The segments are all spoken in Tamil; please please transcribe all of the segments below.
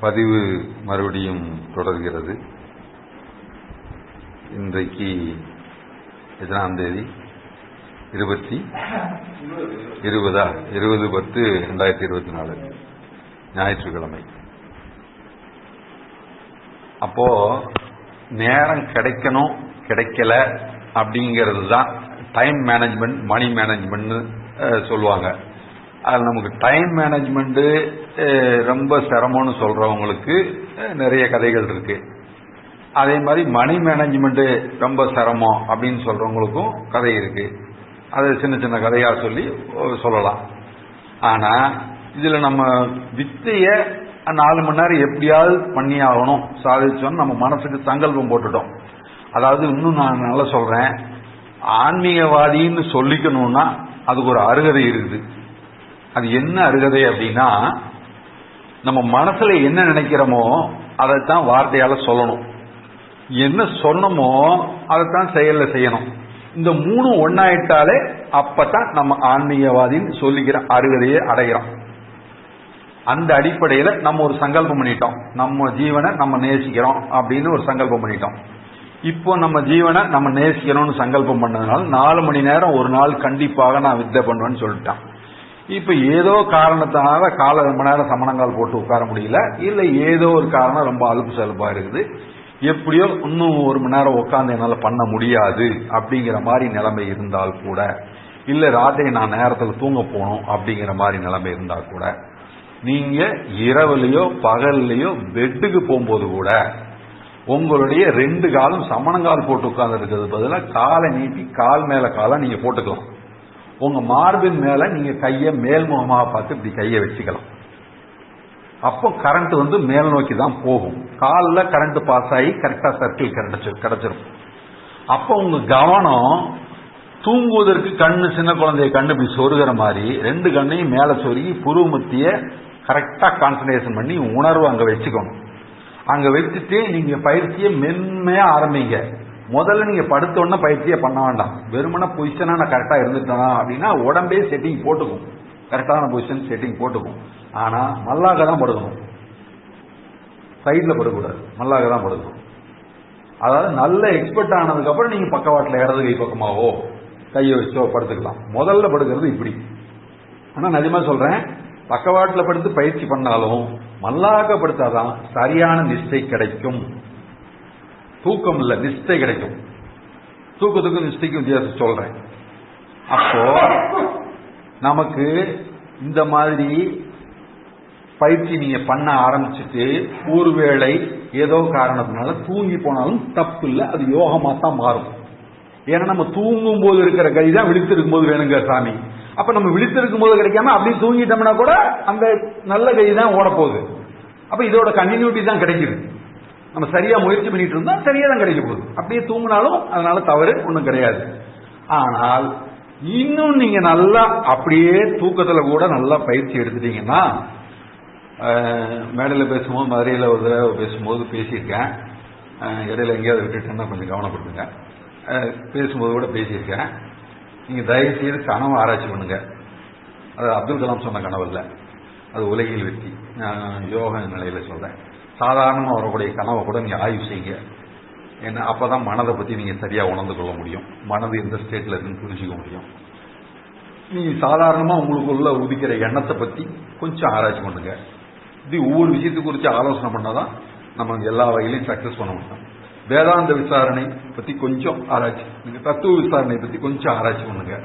பதிவு மறுபடியும் தொடர்கிறது. இன்றைக்கு எத்தனாம் தேதி? இருபத்தி இருபதா? இருபது பத்து ரெண்டாயிரத்தி இருபத்தி நாலு. ஞாயிற்றுக்கிழமை. அப்போ நேரம் கிடைக்கணும் கிடைக்கல அப்படிங்கிறது தான் டைம் மேனேஜ்மெண்ட் மணி மேனேஜ்மெண்ட் சொல்லுவாங்க. அதில் நமக்கு டைம் மேனேஜ்மெண்ட்டு ரொம்ப சிரமம்னு சொல்றவங்களுக்கு நிறைய கதைகள் இருக்கு. அதே மாதிரி மணி மேனேஜ்மெண்ட்டு ரொம்ப சிரமம் அப்படின்னு சொல்றவங்களுக்கும் கதை இருக்கு. அது சின்ன சின்ன கதையா சொல்லி சொல்லலாம். ஆனா இதுல நம்ம வித்தைய நாலு மணி நேரம் எப்படியாவது பண்ணி ஆகணும். சாதிச்சோன்னு நம்ம மனசுக்கு சங்கல்பம் போட்டுட்டோம். அதாவது இன்னும் நான் நல்லா சொல்றேன். ஆன்மீகவாதின்னு சொல்லிக்கணும்னா அதுக்கு ஒரு அருகதை இருக்குது. அது என்ன அருகதை அப்படின்னா நம்ம மனசுல என்ன நினைக்கிறோமோ அதைத்தான் வார்த்தையால சொல்லணும். என்ன சொன்னமோ அதைத்தான் செயல்ல செய்யணும். இந்த மூணு ஒன்னாயிட்டாலே அப்பதான் நம்ம ஆன்மீகவாதின்னு சொல்லிக்கிற அருகதையை அடைகிறோம். அந்த அடிப்படையில் நம்ம ஒரு சங்கல்பம் பண்ணிட்டோம். நம்ம ஜீவனை நம்ம நேசிக்கிறோம் அப்படின்னு ஒரு சங்கல்பம் பண்ணிட்டோம். இப்போ நம்ம ஜீவனை நம்ம நேசிக்கணும்னு சங்கல்பம் பண்ணதுனால நாலு மணி நேரம் ஒரு நாள் கண்டிப்பாக நான் வித்தை பண்ணுவேன்னு சொல்லிட்டான். இப்ப ஏதோ காரணத்தினால கால ரொம்ப நேரம் சமணங்கால் போட்டு உட்கார முடியல. இல்ல ஏதோ ஒரு காரணம் ரொம்ப அலுப்பு செலுப்பா இருக்குது. எப்படியோ இன்னும் ஒரு மணி நேரம் உட்காந்து என்னால பண்ண முடியாது அப்படிங்கிற மாதிரி நிலைமை இருந்தால் கூட இல்ல ராத்திரி நான் நேரத்தில் தூங்க போகணும் அப்படிங்கிற மாதிரி நிலைமை இருந்தால் கூட நீங்க இரவுலையோ பகல்லையோ பெட்டுக்கு போகும்போது கூட உங்களுடைய ரெண்டு காலம் சமணங்கால் போட்டு உட்கார்ந்து இருக்கிறது பதிலாக காலை நீட்டி கால் மேல காலை நீங்க போட்டுக்கலாம். உங்க மார்பின் மேல நீங்க கையை மேல்முகமாக பார்த்து இப்படி கையை வச்சுக்கலாம். அப்போ கரண்ட் வந்து மேல் நோக்கி தான் போகும். காலில் கரண்ட் பாஸ் ஆகி கரெக்டாக சர்க்கிள் கிடைச்சி கிடைச்சிரும். அப்போ உங்க கவனம் தூங்குவதற்கு கண்ணு சின்ன குழந்தைய கண்ணு இப்படி சொருகிற மாதிரி ரெண்டு கண்ணையும் மேலே சொருகி புருவமத்திய கரெக்டாக கான்சன்ட்ரேஷன் பண்ணி உணர்வு அங்கே வச்சுக்கணும். அங்கே வச்சுட்டு நீங்கள் பயிற்சியை மென்மையாக ஆரம்பிங்க. முதல்ல நீங்க படுத்தோடனே பயிற்சியை பண்ண வேண்டாம். வெறுமன பொசிஷனா நான் கரெக்டா இருந்துட்டேனா அப்படின்னா உடம்பே செட்டிங் போட்டுக்கும். கரெக்டான பொசிஷன் செட்டிங் போட்டுக்கும். ஆனா மல்லாக தான் படுக்கணும். சைட்ல படக்கூடாது மல்லாக தான் படுக்கணும். அதாவது நல்ல எக்ஸ்பர்ட் ஆனதுக்கு அப்புறம் நீங்க பக்கவாட்டில் இடது கை பக்கமாவோ கையை வச்சோ படுத்துக்கலாம். முதல்ல படுக்கிறது இப்படி. ஆனா நிஜமா சொல்றேன் பக்கவாட்டில் படுத்து பயிற்சி பண்ணாலும் மல்லாக படுத்தாதான் சரியான நிஷ்டை கிடைக்கும். தூக்கம் இல்ல நிஷ்டை கிடைக்கும். தூக்கத்துக்கும் நிஷ்டைக்கும் வித்தியாசம் சொல்றேன். அப்போ நமக்கு இந்த மாதிரி பயிற்சி நீங்க பண்ண ஆரம்பிச்சுட்டு ஒருவேளை ஏதோ காரணத்தினால தூங்கி போனாலும் தப்பு இல்லை அது யோகமா தான் மாறும். ஏன்னா நம்ம தூங்கும் போது இருக்கிற கை தான் விழித்திருக்கும் போது வேணுங்க சாமி. அப்ப நம்ம விழித்திருக்கும் போது கிடைக்காம அப்படி தூங்கிட்டோம்னா கூட அந்த நல்ல கை தான் ஓட போகுது அப்ப இதோட கண்டினியூட்டி தான் கிடைக்குது. நம்ம சரியா முயற்சி பண்ணிட்டு இருந்தா சரியா தான் கிடைக்க போகுது. அப்படியே தூங்கினாலும் அதனால தவறு ஒன்றும் கிடையாது. ஆனால் இன்னும் நீங்க நல்லா அப்படியே தூக்கத்துல கூட நல்லா பயிற்சி எடுத்துட்டீங்கன்னா மேடையில் பேசும்போது மதுரையில் ஒரு தடவை பேசும்போது பேசியிருக்கேன். இடையில எங்கேயாவது விட்டுட்டேன்னா கொஞ்சம் கவனப்படுத்துங்க. பேசும்போது கூட பேசியிருக்கேன். நீங்க தயவுசெய்து கனவு ஆராய்ச்சி பண்ணுங்க. அது அப்துல் கலாம் சொன்ன கனவு இல்லை அது உலகில் வெற்றி. யோக நிலையில சொல்றேன். சாதாரணமாக வரக்கூடிய கனவை கூட நீங்க ஆய்வு செய்யுங்க. ஏன்னா அப்பதான் மனதை பத்தி நீங்க சரியா உணர்ந்து கொள்ள முடியும். மனது எந்த ஸ்டேட்ல இருக்குன்னு புரிஞ்சுக்க முடியும். நீங்க சாதாரணமா உங்களுக்குள்ள உதிக்கிற எண்ணத்தை பத்தி கொஞ்சம் ஆராய்ச்சி பண்ணுங்க. இது ஒவ்வொரு விஷயத்தை குறித்து ஆலோசனை பண்ணாதான் நம்ம எல்லா வகையிலையும் சக்சஸ் பண்ண முடியும். வேதாந்த விசாரணை பத்தி கொஞ்சம் ஆராய்ச்சி. நீங்க தத்துவ விசாரணை பத்தி கொஞ்சம் ஆராய்ச்சி பண்ணுங்க.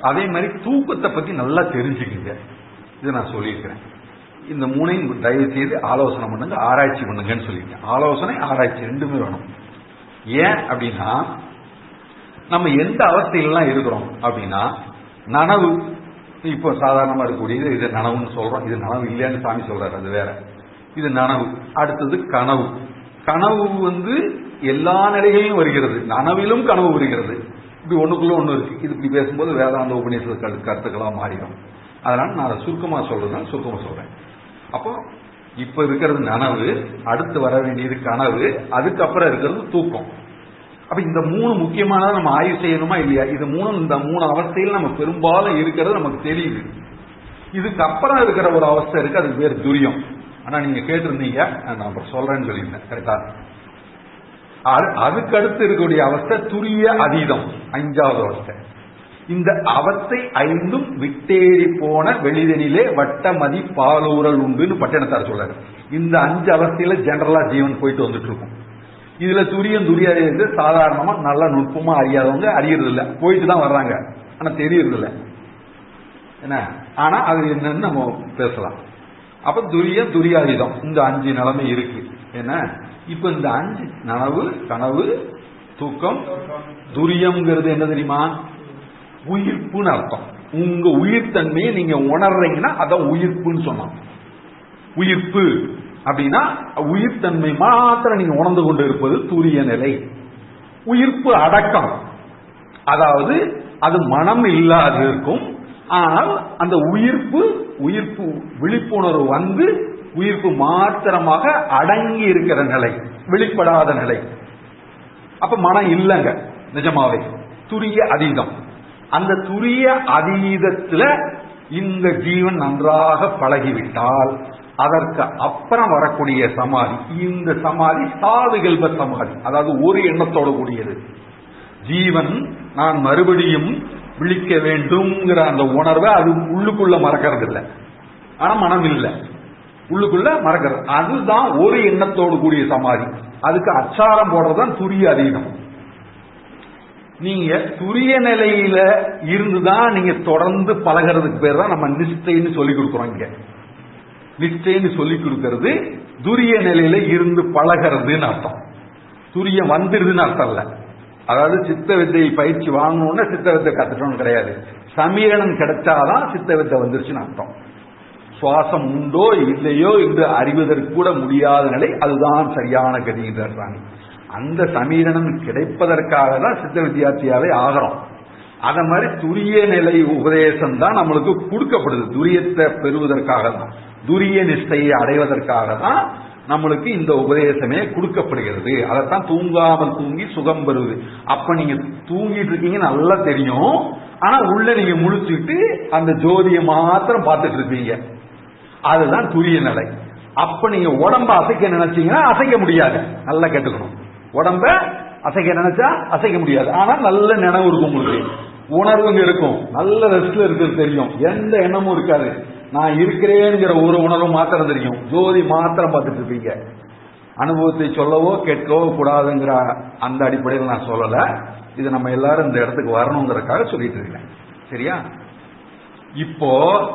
அதே மாதிரி தூக்கத்தை பத்தி நல்லா தெரிஞ்சுக்குங்க. இதை நான் சொல்லியிருக்கிறேன். இந்த மூணையும் தயவு செய்து ஆலோசனை பண்ணுங்க ஆராய்ச்சி பண்ணுங்கன்னு சொல்லியிருக்கேன் ஆலோசனை ஆராய்ச்சி ரெண்டுமே வேணும். ஏன் அப்படின்னா நம்ம எந்த அவஸ்தையிலாம் இருக்கிறோம் அப்படின்னா நனவு. இப்போ சாதாரணமா இருக்கக்கூடியது இது நனவுன்னு சொல்றோம். இது நனவு இல்லையான்னு சாமி சொல்றாரு அது வேற. இது நனவு. அடுத்தது கனவு. கனவு வந்து எல்லா நிலைகளிலும் வருகிறது. நனவிலும் கனவு வருகிறது. இப்படி ஒண்ணுக்குள்ள ஒண்ணு இருக்கு. இது இப்படி பேசும்போது வேதாந்த உபநிஷத்து கருத்துக்களா மாறிடும். அதனால நான் அதை சுருக்கமா சொல்றதுனால சுருக்கமா சொல்றேன். அப்போ இப்ப இருக்கிறது நனவு அடுத்து வர வேண்டியது கனவு அதுக்கப்புறம் இருக்கிறது தூக்கம். அப்ப இந்த மூணு முக்கியமானதை நம்ம ஆய்வு செய்யணுமா இல்லையா? இது மூணு இந்த மூணு அவஸ்தையில் நம்ம பெரும்பாலும் இருக்கிறது நமக்கு தெரியுது இதுக்கு அப்புறம் இருக்கிற ஒரு அவஸ்தை இருக்கு அதுக்கு பேர் துரியம். ஆனா நீங்க கேட்டிருந்தீங்க நான் அப்புறம் சொல்றேன்னு சொல்லியிருந்தேன் கரெக்டா அது- அதுக்கு அடுத்து இருக்கக்கூடிய அவஸ்தை துரிய அதீதம் அஞ்சாவது அவஸ்தை. இந்த அவத்தை ஐந்தும் விட்டேறி போன வெளிதனிலே வட்டமதி பாலூரல் உண்டுன்னு பட்டினத்தார் சொல்றாரு இந்த அஞ்சு அவஸ்தையில ஜெனரலா ஜீவன் போயிட்டு வந்துட்டு இருக்கும் இதுல துரியம் துரியாதது சாதாரணமா நல்ல நுட்பமா அறியாதவங்க அறியறது இல்ல போயிட்டு தான் வர்றாங்க ஆனா தெரியறது இல்ல என்ன ஆனா அது என்னன்னு நம்ம பேசலாம் அப்ப துரியம் துரியாதீதம் இந்த அஞ்சு நிலைமை இருக்கு என்ன இப்ப இந்த அஞ்சு நனவு கனவு தூக்கம் துரியம்ங்கிறது என்ன தெரியுமா உயிர்ப்புன்னு அர்த்தம். உங்க உயிர்த்தன்மையை நீங்க உணர்றீங்கன்னா அதான் உயிர்ப்புன்னு சொன்னோம் உயிர்ப்பு அப்படின்னா உயிர்த்தன்மை மாத்திரம் நீங்க உணர்ந்து கொண்டு இருப்பது தூரிய நிலை. உயிர்ப்பு அடக்கம். அதாவது அது மனம் இல்லாது இருக்கும் ஆனால் அந்த உயிர்ப்பு உயிர்ப்பு விழிப்புணர்வு வந்து உயிர்ப்பு மாத்திரமாக அடங்கி இருக்கிற நிலை வெளிப்படாத நிலை. அப்ப மனம் இல்லைங்க நிஜமாவே. துரிய அதீதம். அந்த துரிய அதீதத்துல இந்த ஜீவன் நன்றாக பழகிவிட்டால் அதற்கு அப்புறம் வரக்கூடிய சமாதி இந்த சமாதி சாதுகல்ப சமாதி அதாவது ஒரு எண்ணத்தோடு கூடியது. ஜீவன் நான் மறுபடியும் விழிக்க வேண்டும்ங்கிற அந்த உணர்வை அது உள்ளுக்குள்ள மறக்கிறது இல்லை ஆனா மனம் இல்லை. உள்ளுக்குள்ள மறக்கிறது. அதுதான் ஒரு எண்ணத்தோடு கூடிய சமாதி. அதுக்கு அச்சாரம் போடுறதுதான் துரிய அதீனம் நீங்க துரிய நிலையில இருந்துதான் நீங்க தொடர்ந்து பழகிறதுக்கு பேர் தான் நம்ம நிஷ்டைன்னு சொல்லி கொடுக்குறோம் இங்க. நிஷ்டைன்னு சொல்லி கொடுக்கறது துரிய நிலையில இருந்து பழகிறதுன்னு அர்த்தம். துரியம் வந்துருதுன்னு அர்த்தம் இல்ல. அதாவது சித்த வித்தையை பயிற்சி வாங்கணும்னா சித்த வித்தை கத்துட்டோம்னு கிடையாது. சமீரணம் கிடைச்சாதான் சித்த வித்தை வந்துருச்சுன்னு அர்த்தம். சுவாசம் உண்டோ இல்லையோ என்று அறிவதற்கு கூட முடியாத நிலை அதுதான் சரியான கதிங்கிறார் அந்த சமீரணம் கிடைப்பதற்காக தான் சித்த வித்தியார்த்தியாவே ஆகிறோம். அத மாதிரி துரிய நிலை உபதேசம் தான் நம்மளுக்கு கொடுக்கப்படுது. துரியத்தை பெறுவதற்காக தான் துரிய நிஷ்டையை அடைவதற்காக தான் நம்மளுக்கு இந்த உபதேசமே கொடுக்கப்படுகிறது. அதைத்தான் தூங்காமல் தூங்கி சுகம் பெறுவது. அப்ப நீங்க தூங்கிட்டு இருக்கீங்க நல்லா தெரியும். ஆனா உள்ள நீங்க முழிச்சுட்டு அந்த ஜோதியை மாத்திரம் பார்த்துட்டு இருப்பீங்க. அதுதான் துரிய நிலை. அப்ப நீங்க உடம்ப அசைக்க நினைச்சீங்கன்னா அசைக்க முடியாது. நல்லா கேட்டுக்கணும். உடம்ப அசைக்க நினைச்சா அசைக்க முடியாது. ஆனா நல்ல நினைவு இருக்கும் உங்களுக்கு உணர்வுங்க இருக்கும். நல்ல ரெஸ்ட்ல இருக்கிறது தெரியும். எந்த எண்ணமும் இருக்காது. நான் இருக்கிறேங்கிற ஒரு உணர்வு மாத்திரம் தெரியும். ஜோதி மாத்திரம் பார்த்துட்டு இருப்பீங்க. அனுபவத்தை சொல்லவோ கேட்கவோ கூடாதுங்கிற அந்த அடிப்படையில் நான் சொல்லல. இது நம்ம எல்லாரும் இந்த இடத்துக்கு வரணுங்கிறதுக்காக சொல்லிட்டு இருக்கேன். சரியா? இப்போ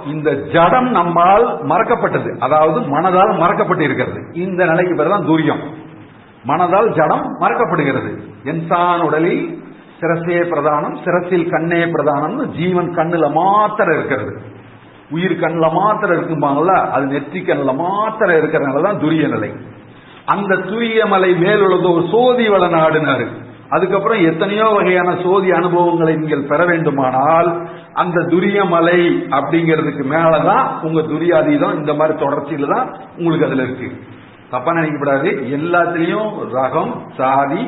இந்த ஜடம் நம்மால் மறக்கப்பட்டது. அதாவது மனதால் மறக்கப்பட்டு இருக்கிறது இந்த நிலைக்கு பேர் தான் துரியம். மனதால் ஜடம் மறக்கப்படுகிறது. என்சான் உடலில் சிரசே பிரதானம் சிரசில் கண்ணே பிரதானம்னு ஜீவன் கண்ணுல மாத்திர இருக்கிறது. உயிர் கண்ணுல மாத்திர இருக்கும்பாங்கல்ல அது நெற்றி கண்ணுல மாத்திர இருக்கிறதுனால தான் துரிய நிலை. அந்த துரிய மலை மேலுள்ளது ஒரு சோதி வள நாடுனாரு அதுக்கப்புறம் எத்தனையோ வகையான சோதி அனுபவங்களை நீங்கள் பெற வேண்டுமானால் அந்த துரியமலை அப்படிங்கிறதுக்கு மேலதான் உங்க துரியாதீதம் இந்த மாதிரி தொடர்ச்சியில தான் உங்களுக்கு அதுல இருக்கு. தப்பா நினைக்கப்படாது. எல்லாத்துலேயும் ரகம் சாதி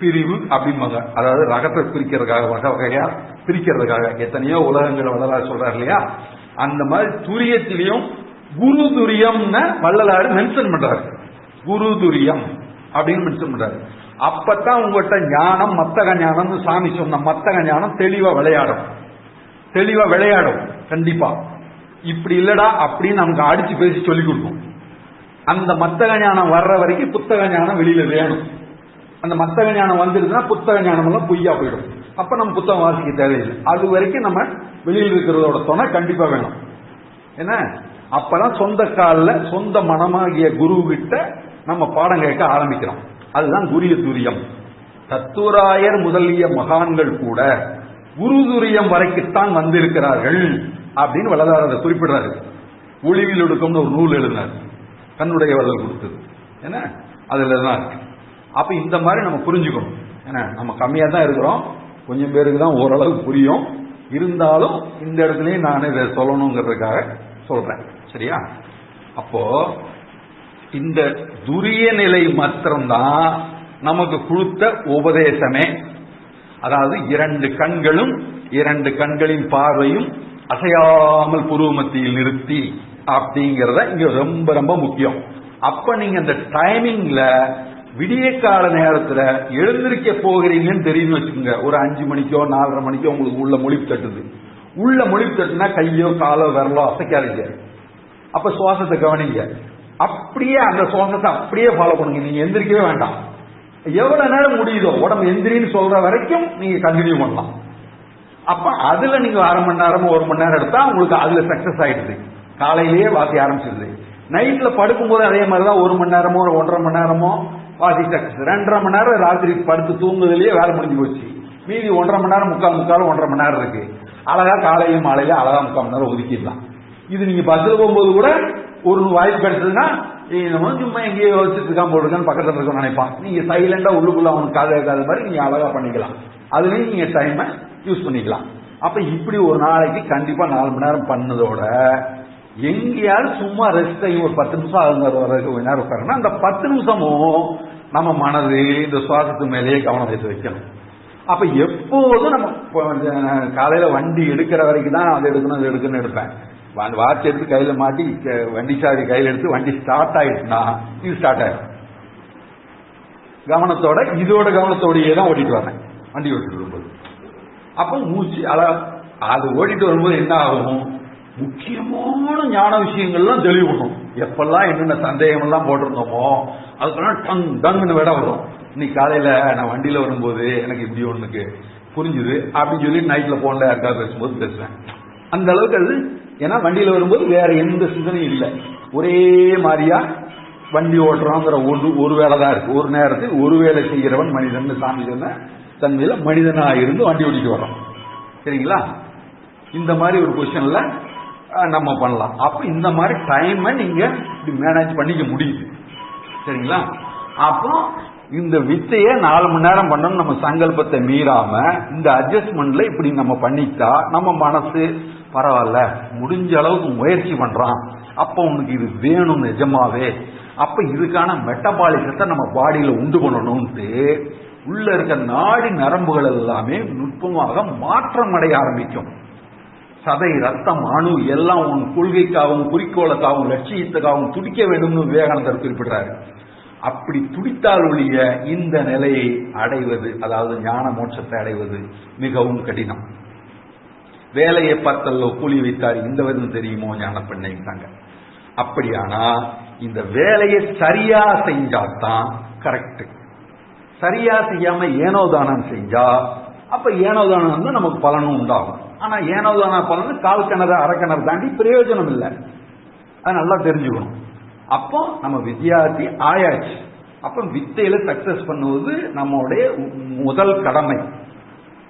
பிரிவு அப்படிம்பாங்க அதாவது ரகத்தை பிரிக்கிறதுக்காக வகை வகையா பிரிக்கிறதுக்காக எத்தனையோ உலகங்களை வள்ளலார் சொல்றாரு இல்லையா? அந்த மாதிரி துரியத்திலையும் குரு துரியம்னு வள்ளலாறு மென்ஷன் பண்றாரு. குரு துரியம் அப்படின்னு மென்ஷன் பண்றாரு. அப்பத்தான் உங்கள்கிட்ட ஞானம் மத்தக ஞானம் சாமி சொன்ன மத்தக ஞானம் தெளிவா விளையாடும். தெளிவா விளையாடும் கண்டிப்பா. இப்படி இல்லடா அப்படின்னு நமக்கு அடிச்சு பேசி சொல்லி கொடுக்கும். அந்த மத்தக ஞானம் வர்ற வரைக்கும் புத்தக ஞானம் வெளியில வேணும். அந்த மத்தக ஞானம் வந்துருதுன்னா புத்தக ஞானம் எல்லாம் பொய்யா போயிடும். அப்ப நம்ம புத்தகம் வாசிக்க தேவையில்லை. அது வரைக்கும் நம்ம வெளியில் இருக்கிறதோட துணை கண்டிப்பா வேணும். என்ன? அப்பதான் சொந்த காலில் சொந்த மனமாகிய குரு கிட்ட நம்ம பாடம் கேட்க ஆரம்பிக்கிறோம். அதுதான் குரிய துரியம். தத்துவராயர் முதலிய மகான்கள் கூட குரு துரியம் வரைக்குத்தான் வந்திருக்கிறார்கள் அப்படின்னு வளதாரத்தை குறிப்பிடுறாரு. ஒளிவில் எடுக்கும்னு ஒரு நூல் எழுதினார். கண்ணுடைய வள்ளல் கொடுத்தது. என்ன? அதுல தான் இருக்கு. அப்ப இந்த மாதிரி நம்ம புரிஞ்சுக்கணும். என்ன? நம்ம கம்மியா தான் இருக்கிறோம். கொஞ்சம் பேருக்கு தான் ஓரளவு புரியும். இருந்தாலும் இந்த இடத்துலயும் நான் இதை சொல்லணுங்கிறதுக்காக சொல்றேன். சரியா? அப்போ இந்த துரிய நிலை மாத்திரம்தான் நமக்கு கொடுத்த உபதேசமே. அதாவது இரண்டு கண்களும் இரண்டு கண்களின் பார்வையும் அசையாமல் புருவ மத்தியில் நிறுத்தி அப்படிங்கறத இங்க ரொம்ப ரொம்ப முக்கியம். அப்ப நீங்க அந்த டைமிங்ல விடிய கால நேரத்துல எழுந்திருக்க போகிறீங்கன்னு தெரியும் வச்சுக்கோங்க. ஒரு அஞ்சு மணிக்கோ நாலரை மணிக்கோ உங்களுக்கு உள்ள மொழி தட்டுது. உள்ள மொழி தட்டுனா கையோ காலோ விரலோ அசைக்காதீங்க. அப்ப சுவாசத்தை கவனிங்க. அப்படியே அந்த சுவாசத்தை அப்படியே ஃபாலோ பண்ணுங்க. நீங்க எந்திரிக்கவே வேண்டாம். எவ்வளவு நேரம் முடியுதோ உடம்பு எந்திரின்னு சொல்ற வரைக்கும் நீங்க கண்டினியூ பண்ணலாம். அப்ப அதுல நீங்க அரை மணி நேரமோ ஒரு மணி நேரம் எடுத்தா உங்களுக்கு அதுல சக்சஸ் ஆயிடுது. காலையிலேயே வாசி ஆரம்பிச்சிருது. நைட்ல படுக்கும்போது அதே மாதிரிதான் ஒரு மணி நேரமோ ஒன்றரை மணி நேரமோ வாசி ரெண்டரை மணி நேரம் ராத்திரி படுத்து தூங்குறதுலயே வேலை முடிஞ்சு போச்சு. மீதி ஒன்றரை மணி நேரம் முக்கால் முக்கால் ஒன்றரை மணி நேரம் இருக்கு. அழகா காலையும் மாலையில அழகா முக்கால் மணி நேரம் ஒதுக்கிடலாம். இது நீங்க பஸ்ல போகும்போது கூட ஒரு வாய்ப்பு கிடைச்சதுன்னா நம்ம சும்மா எங்கேயோ வச்சுட்டு இருக்கான் போட்டுருக்கான்னு பக்கத்தில் இருக்க நினைப்பான். நீங்க சைலண்டா உள்ளுக்குள்ள அவனுக்கு காது கேட்காத மாதிரி நீங்க அழகா பண்ணிக்கலாம். அதுலயும் நீங்க டைமை யூஸ் பண்ணிக்கலாம். அப்ப இப்படி ஒரு நாளைக்கு கண்டிப்பா நாலு மணி நேரம் பண்ணதோட எங்கேயாவது சும்மா ரெஸ்ட் ஆகி ஒரு பத்து நிமிஷம் ஆகுங்க வரைக்கும் கொஞ்ச நேரம் உட்காருன்னா அந்த பத்து நிமிஷமும் நம்ம மனது இந்த சுவாசத்து மேலேயே கவனம் வைத்து வைக்கணும். அப்ப எப்போதும் நம்ம இப்போ காலையில வண்டி எடுக்கிற வரைக்கும் தான் அதை எடுக்கணும் அது எடுக்கணும்னு எடுப்பேன். வாட்ச் எடுத்து கையில மாட்டி வண்டி சாவி கையில எடுத்து வண்டி ஸ்டார்ட் ஆயிடுச்சுன்னா இது ஸ்டார்ட் ஆயிடும். கவனத்தோட இதோட கவனத்தோடயே தான் ஓட்டிட்டு வரேன். வண்டி ஓட்டிட்டு வரும்போது. அப்போ மூச்சு அத அது ஓட்டிட்டு வரும்போது என்ன ஆகும்? முக்கியமான ஞான விஷயங்கள்லாம் தெளிவுணும் எப்பெல்லாம் என்னென்ன சந்தேகம் எல்லாம் போட்டிருந்தோமோ அதுக்கெல்லாம் டங் டங்குன்னு விட வரும். இன்னைக்கு காலையில நான் வண்டியில வரும்போது எனக்கு இப்படி ஒண்ணுக்கு புரிஞ்சுது அப்படின்னு சொல்லி நைட்ல போன்ல யாருக்காவது பேசும்போது பேசுவேன். அந்த அளவுக்கு அது ஏன்னா வண்டியில வரும்போது வேற எந்த சிந்தனையும் இல்லை. ஒரே மாதிரியா வண்டி ஓட்டுறோங்கிற ஒரு ஒரு வேலை தான் இருக்கு. ஒரு நேரத்தில் ஒரு வேலை செய்கிறவன் மனிதன் சாமி சொன்ன தன்மையில மனிதனா இருந்து வண்டி ஓட்டிட்டு வரோம் சரிங்களா? இந்த மாதிரி ஒரு பொசிஷன்ல நம்ம பண்ணலாம். அப்ப இந்த மாதிரி டைமை நீங்க இப்படி மேனேஜ் பண்ணிக்க முடியுது. சரிங்களா? அப்போ இந்த வித்தையை நாலு மணி நேரம் பண்ணணும் நம்ம சங்கல்பத்தை மீறாம இந்த அட்ஜஸ்ட்மெண்ட்ல இப்படி நம்ம பண்ணிட்டா நம்ம மனசு பரவாயில்ல முடிஞ்ச அளவுக்கு முயற்சி பண்றான். அப்ப உனக்கு இது வேணும் நிஜமாவே. அப்ப இதுக்கான மெட்டபாலிசத்தை நம்ம பாடியில உண்டு பண்ணணும்ட்டு உள்ள இருக்க நாடி நரம்புகள் எல்லாமே நுட்பமாக மாற்றம் அடைய ஆரம்பிக்கும். சதை ரத்தம் அணு எல்லாம் உன் கொள்கைக்காகவும் குறிக்கோளுக்காகவும் லட்சியத்துக்காகவும் துடிக்க வேண்டும்னு விவேகானந்தர் குறிப்பிடுறாரு. அப்படி துடித்தால் ஒழிய இந்த நிலையை அடைவது அதாவது ஞான மோட்சத்தை அடைவது மிகவும் கடினம். வேலையை பார்த்தல்லோ கூலி வைத்தார் இந்த விதம் தெரியுமோ ஞான பெண்ணைட்டாங்க அப்படியானா இந்த வேலையை சரியா செஞ்சாதான் கரெக்ட் சரியா செய்யாம ஏனோதானம் செஞ்சா அப்ப ஏனோதானம் வந்து நமக்கு பலனும் உண்டாகும். ஆனா ஏனோதான பலன் கால் கிணறு அரை கிணறு தாண்டி பிரயோஜனம் இல்லை. அது நல்லா தெரிஞ்சுக்கணும். அப்போ நம்ம வித்தியார்த்தி ஆயாச்சு. அப்ப வித்தையில சக்சஸ் பண்ணுவது நம்மளுடைய முதல் கடமை.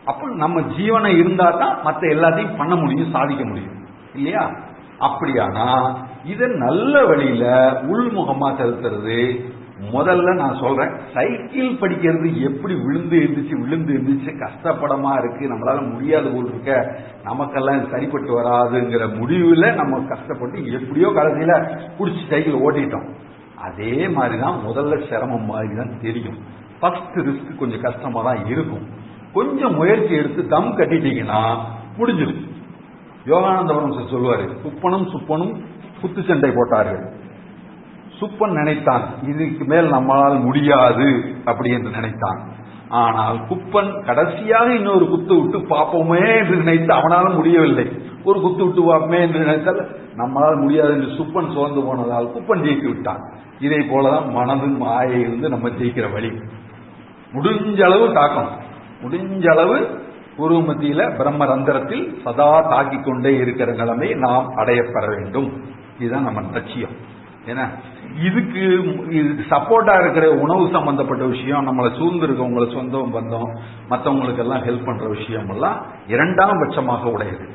அப்ப நம்ம ஜீவனை இருந்தா தான் மற்ற எல்லாத்தையும் பண்ண முடியும் சாதிக்க முடியும். இல்லையா? அப்படியானா இதை நல்ல வழியில உள்முகமா செலுத்துறது முதல்ல நான் சொல்றேன் சைக்கிள் படிக்கிறது எப்படி விழுந்து எழுந்துச்சு விழுந்து எழுந்துச்சு கஷ்டப்படமா இருக்கு நம்மளால முடியாது போல் இருக்க நமக்கெல்லாம் சரிப்பட்டு வராதுங்கிற முடிவுல நம்ம கஷ்டப்பட்டு எப்படியோ கடைசியில குடிச்சு சைக்கிள் ஓட்டிட்டோம். அதே மாதிரிதான் முதல்ல சிரமம் மாதிரி தான் தெரியும். ஃபர்ஸ்ட் ரிஸ்க் கொஞ்சம் கஷ்டமா தான் இருக்கும். கொஞ்சம் முயற்சி எடுத்து தம் கட்டிட்டீங்கன்னா முடிஞ்சிடும். யோகானந்தபுரம் சொல்லுவாரு குப்பனும் சுப்பனும் குத்து சண்டை போட்டார்கள். சுப்பன் நினைத்தான். இதுக்கு மேல் நம்மளால் முடியாது அப்படி என்று நினைத்தான். ஆனால் குப்பன் கடைசியாக இன்னொரு குத்து விட்டு பார்ப்போமே என்று நினைத்து அவனால் முடியவில்லை. ஒரு குத்து விட்டு பார்ப்போமே என்று நினைத்தால் நம்மளால் முடியாது என்று சுப்பன் சோர்ந்து போனதால் குப்பன் ஜெயித்து விட்டான். இதே போலதான் மனதின் மாயை இருந்து நம்ம ஜெயிக்கிற வழி. முடிஞ்ச அளவு தாக்கணும் முடிஞ்ச அளவு குரு மத்தியில பிரம்ம ரந்திரத்தில் சதா தாக்கிக் கொண்டே இருக்கிற நிலைமை நாம் அடையப்பெற வேண்டும். இதுதான் நம்ம லட்சியம். ஏன்னா இதுக்கு இது சப்போர்ட்டா இருக்கிற உணவு சம்பந்தப்பட்ட விஷயம் நம்மளை சூழ்ந்துருக்கவங்களை சொந்தம் பந்தம் மற்றவங்களுக்கு எல்லாம் ஹெல்ப் பண்ற விஷயம் எல்லாம் இரண்டாம் பட்சமாக உடையது.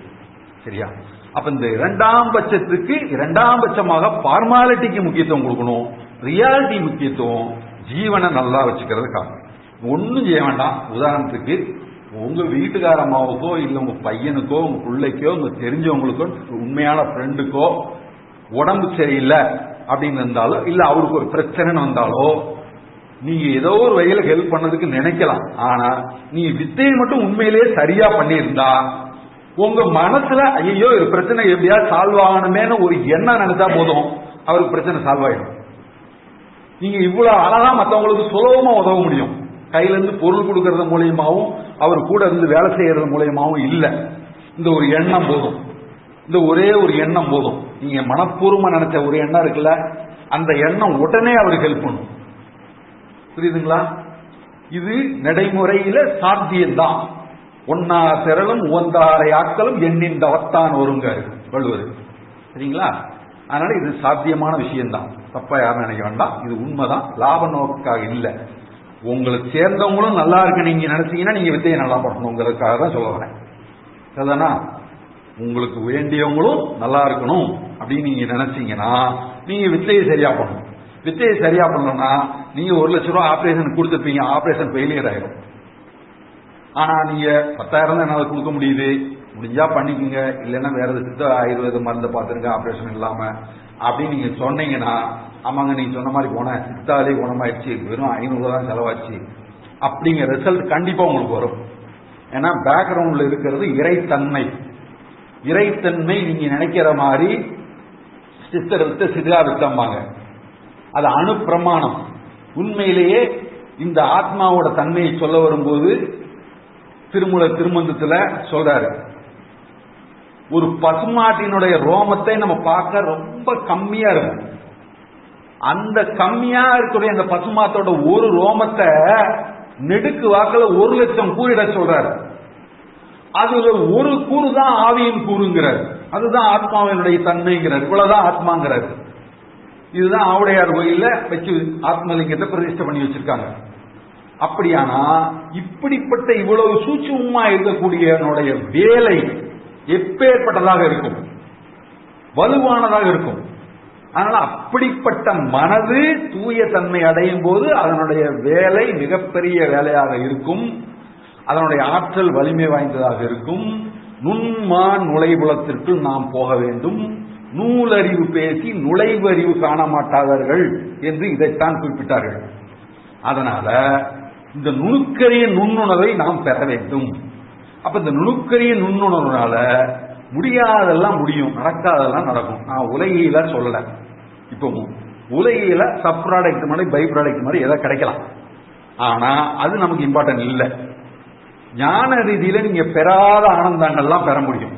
சரியா? அப்ப இந்த இரண்டாம் பட்சத்துக்கு இரண்டாம் பட்சமாக ஃபார்மாலிட்டிக்கு முக்கியத்துவம் கொடுக்கணும். ரியாலிட்டி முக்கியத்துவம் ஜீவனை நல்லா வச்சுக்கிறதுக்காக ஒன்றும் செய்ய வேண்டாம். உதாரணத்துக்கு உங்க வீட்டுக்கார அம்மாவுக்கோ இல்ல உங்க பையனுக்கோ உங்க பிள்ளைக்கோ உங்க தெரிஞ்சவங்களுக்கோ உண்மையான ஃப்ரெண்டுக்கோ உடம்பு சரியில்லை. அப்படின்னு இருந்தாலோ இல்ல அவருக்கு ஒரு பிரச்சனைன்னு வந்தாலோ நீங்க ஏதோ ஒரு வகையில ஹெல்ப் பண்ணதுக்கு நினைக்கலாம். ஆனா நீ வித்தையை மட்டும் உண்மையிலேயே சரியா பண்ணியிருந்தா உங்க மனசுல ஐயோ ஒரு பிரச்சனை எப்படியா சால்வ் ஆகணுமேனு ஒரு எண்ணம் நினைச்சா போதும் அவருக்கு பிரச்சனை சால்வ் ஆயிடும். நீங்க இவ்வளவு அழகா மத்தவங்களுக்கு சுலபமா உதவ முடியும். கையில இருந்து பொருள் கொடுக்கறது மூலியமாவும் அவர் கூட இருந்து வேலை செய்யறது மூலியமாவும் இல்ல. இந்த ஒரு எண்ணம் போதும். இந்த ஒரே ஒரு எண்ணம் போதும். நீங்க மனப்பூர்வமா நினைச்ச ஒரு எண்ணம் இருக்குல்ல? அந்த எண்ணம் உடனே அவருக்கு ஹெல்ப் பண்ணும். புரியுதுங்களா? இது நடைமுறையில சாத்தியம்தான். ஒன்னா திரளும் ஒன்றாரை ஆக்களும் எண்ணின் தவத்தான் வருங்க வள்ளுவர். சரிங்களா? அதனால இது சாத்தியமான விஷயம்தான். தப்பா யாரும் நினைக்க வேண்டாம். இது உண்மைதான். லாப நோக்காக இல்லை. உங்களை சேர்ந்தவங்களும் நல்லா இருக்கு நீங்க நினைச்சீங்கன்னா நீங்க வித்தையை நல்லா பண்ணணுங்கிறதுக்காக தான் சொல்ல வரேன். சரிதானா? உங்களுக்கு வேண்டியவங்களும் நல்லா இருக்கணும். அப்படின்னு நீங்க நினைச்சீங்கன்னா நீங்க வித்தையை சரியா பண்ணணும். வித்தையை சரியா பண்ணணும்னா நீங்க ஒரு லட்ச ரூபா ஆபரேஷன் கொடுத்துருப்பீங்க ஆபரேஷன் ஃபெயிலியர் ஆயிரும். ஆனா நீங்க பத்தாயிரம் தான் என்னால கொடுக்க முடியுது. முடிஞ்சா பண்ணிக்கோங்க. இல்லைன்னா வேற எது சித்த ஆயுர்வேத மருந்து பார்த்துருங்க ஆபரேஷன் இல்லாம. அப்படின்னு நீங்க சொன்னீங்கன்னா ஆமாங்க நீங்க சொன்ன மாதிரி போனேன் சித்தாலே குணமாயிடுச்சு. வெறும் ஐநூறு தான் செலவாச்சு. அப்படிங்கிற ரிசல்ட் கண்டிப்பா உங்களுக்கு வரும். ஏன்னா பேக்ரவுண்ட்ல இருக்கிறது இறைத்தன்மை. இறைத்தன்மை நீங்க நினைக்கிற மாதிரி சித்தர் வித்த சிதா வித்தம்பாங்க. அது அணு பிரமாணம். உண்மையிலேயே இந்த ஆத்மாவோட தன்மையை சொல்ல வரும்போது திருமூல திருமந்தத்துல சொல்றாரு. ஒரு பசுமாட்டினுடைய ரோமத்தை நம்ம பார்க்க ரொம்ப கம்மியா இருக்கும். அந்த கம்மியா இருக்கக்கூடிய அந்த பசுமாத்தோட ஒரு ரோமத்தை நெடுக்கு வாக்கில் ஒரு லட்சம் கூறிட சொல்றாரு. அதுல ஒரு கூறு தான் ஆவியின் கூறுங்கிறார். அதுதான் ஆத்மாவினுடைய தன்மைங்கிறார். இவ்வளவுதான் ஆத்மாங்கிறார். இதுதான் ஆவுடையார் கோயில்ல வச்சு ஆத்மலிங்கத்தை பிரதிஷ்டை பண்ணி வச்சிருக்காங்க. அப்படியானா இப்படிப்பட்ட இவ்வளவு சூட்சமா இருக்கக்கூடிய வேலை எப்பேற்பட்டதாக இருக்கும்? வலுவானதாக இருக்கும். அதனால அப்படிப்பட்ட மனது தூய தன்மை அடையும் போது அதனுடைய வேலை மிகப்பெரிய வேலையாக இருக்கும். அதனுடைய ஆற்றல் வலிமை வாய்ந்ததாக இருக்கும். நுண்மான் நுழைவுலத்திற்குள் நாம் போக வேண்டும். நூலறிவு பேசி நுழைவறிவு காண மாட்டார்கள் என்று இதைத்தான் குறிப்பிட்டார்கள். அதனால இந்த நுணுக்கரிய நுண்ணுணர்வை நாம் பெற வேண்டும். அப்ப இந்த நுணுக்கரிய நுண்ணுணர்வுனால முடியாதெல்லாம் முடியும். நடக்காதெல்லாம் நடக்கும். நான் உலகில சொல்லல. இப்போ உலகில சப் ப்ராடக்ட் மாதிரி பை ப்ராடக்ட் மாதிரி எதாவது கிடைக்கலாம்? ஆனா அது நமக்கு இம்பார்ட்டன்ட் இல்லை. ஞான ரீதியில நீங்க பெறாத ஆனந்தங்கள்லாம் பெற முடியும்.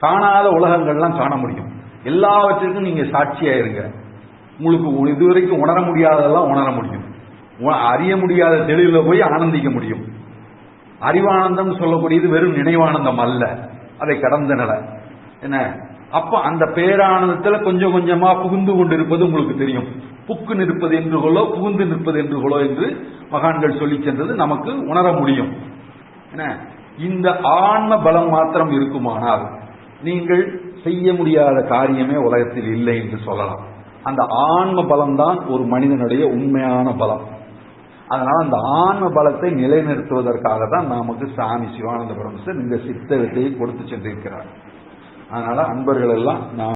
காணாத உலகங்கள்லாம் காண முடியும். எல்லாவற்றிற்கும் நீங்க சாட்சியா இருங்க உங்களுக்கு இதுவரைக்கும் உணர முடியாததெல்லாம் உணர முடியும். அறிய முடியாத தெளிவில் போய் ஆனந்திக்க முடியும். அறிவானந்தம் சொல்லக்கூடியது வெறும் நினைவானந்தம் அல்ல. அதை கடந்த நிலை. என்ன? அப்ப அந்த பேரானந்தத்துல கொஞ்சம் கொஞ்சமா புகுந்து கொண்டிருப்பது உங்களுக்கு தெரியும். புக்கு நிற்பது என்று கொள்ளோ புகுந்து நிற்பது என்று கொள்ளோ என்று மகான்கள் சொல்லி சென்றது நமக்கு உணர முடியும். என்ன? இந்த ஆன்ம பலம் மாத்திரம் இருக்குமானால் நீங்கள் செய்ய முடியாத காரியமே உலகத்தில் இல்லை என்று சொல்லலாம். அந்த ஆன்ம பலம் தான் ஒரு மனிதனுடைய உண்மையான பலம். அதனால அந்த ஆன்ம பலத்தை நிலைநிறுத்துவதற்காக தான் நமக்கு சாமி சிவானந்த பரமசர் இந்த சித்த வித்தையை கொடுத்து சென்றிருக்கிறார். அதனால அன்பர்கள் எல்லாம் நாம்